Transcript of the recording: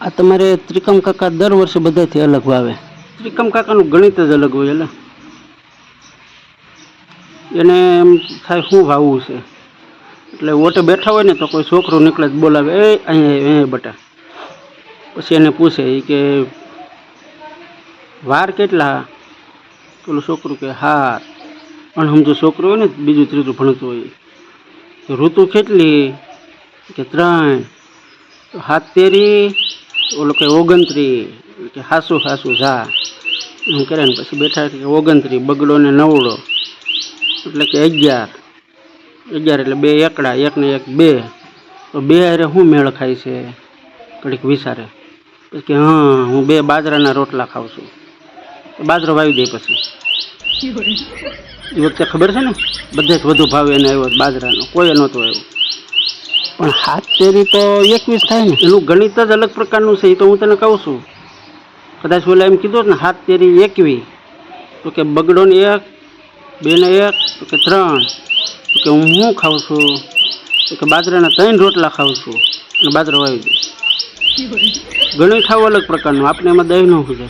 આ તમારે ત્રિકમ કાકા દર વર્ષે બધાથી અલગ વાવે. ત્રિકમ કાકાનું ગણિત જ અલગ હોય, એટલે. એને એમ થાય શું વાવવું છે? એટલે ઓટે બેઠા હોય ને તો કોઈ છોકરો નીકળે બોલાવે, એ, અહીંયા અહીંયા બટા. પછી એને પૂછે એ કે, વાર કેટલા? પેલું છોકરું કે, હાર. પણ સમજો, છોકરો હોય ને, બીજું ત્રીજું ભણતું હોય. ઋતુ કેટલી? કે, ત્રણ. હાથ તેરી ઓલો કે ઓગણત્રી કે હાસુ હાસુ જા એમ કરે ને પછી બેઠા કે ઓગણત્રી બગડો ને નવડો, એટલે કે અગિયાર અગિયાર એટલે બે એકડા, એક ને એક બે, તો બે અરે શું મેળ ખાય છે? ઘડીક વિચારે. પછી કે હા, હું બે બાજરાના રોટલા ખાઉં છું. બાજરો વાવી દે પછી. એ વખતે ખબર છે ને? બધે જ વધુ ભાવ એને આવ્યો બાજરાનો. કોઈ નહોતો આવ્યો. પણ હાથ તેરી તો એકવીસ થાય ને. એનું ગણિત જ અલગ પ્રકારનું છે, એ તો હું તને કહું છું. કદાચ ઓલા એમ કીધું ને, હાથ તેરી એકવી. તો કે બગડો ને એક બે ને એક, તો કે ત્રણ. તો કે હું શું ખાઉં છું? તો કે બાજરાના ત્રણ રોટલા ખાઉં છું. અને બાજરો વાવી દઉં ગણિત ખાવું અલગ પ્રકારનું આપણે એમાં દહીં ન હોય.